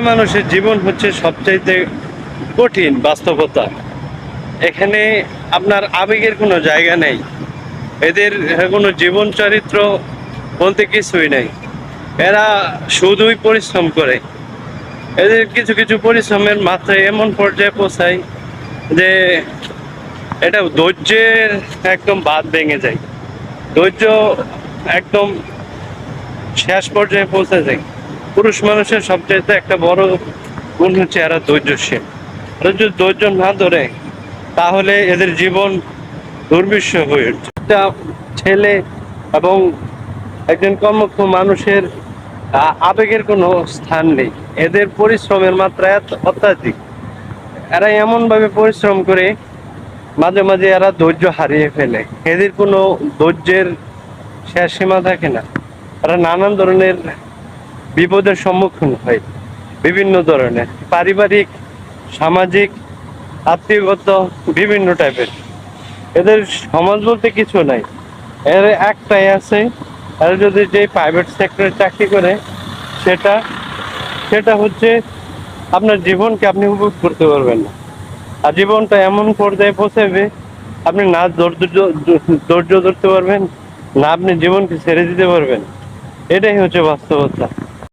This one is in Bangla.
মানুষের জীবন হচ্ছে সবচাইতে কঠিন বাস্তবতা। এখানে আপনার আবেগের কোনো জায়গা নেই। এদের কোনো জীবন চরিত্র বলতে কিছুই নেই। এরা শুধুই পরিশ্রম করে। এদের কিছু কিছু পরিশ্রমের মাত্রায় এমন পর্যায়ে পৌঁছায় যে এটা ধৈর্যের একদম বাদ ভেঙে যায়। ধৈর্য একদম শেষ পর্যায়ে পৌঁছে যায়। পুরুষ মানুষের সবচেয়ে একটা বড় গুণ হচ্ছে এরা ধৈর্যশীল। এরা যদি ধৈর্য না ধরে, তাহলে এদের জীবন দুর্বিশ্ব হয়ে উঠছে। একটা ছেলে এবং একজন কর্মক্ষ মানুষের আবেগের কোনো স্থান নেই। এদের পরিশ্রমের মাত্রা এত অত্যাধিক। এরা এমনভাবে পরিশ্রম করে মাঝে মাঝে এরা ধৈর্য হারিয়ে ফেলে। এদের কোনো ধৈর্যের শেষ সীমা থাকে না। এরা নানান ধরনের বিপদের সম্মুখীন হয়। বিভিন্ন ধরনের পারিবারিক, সামাজিক, আত্মীয়গত, বিভিন্ন টাইপের এদের সমাজ বলতে কিছু নাই। এর একটাই আছে, এরা যদি যে প্রাইভেট সেক্টরে চাকরি করে, সেটা সেটা হচ্ছে আপনার জীবনকে আপনি উপভোগ করতে পারবেন না। আর জীবনটা এমন পর্যায়ে পৌঁছাবে, আপনি না ধৈর্য ধরতে পারবেন, না আপনি জীবনকে ছেড়ে দিতে পারবেন। এটাই হচ্ছে বাস্তবতা।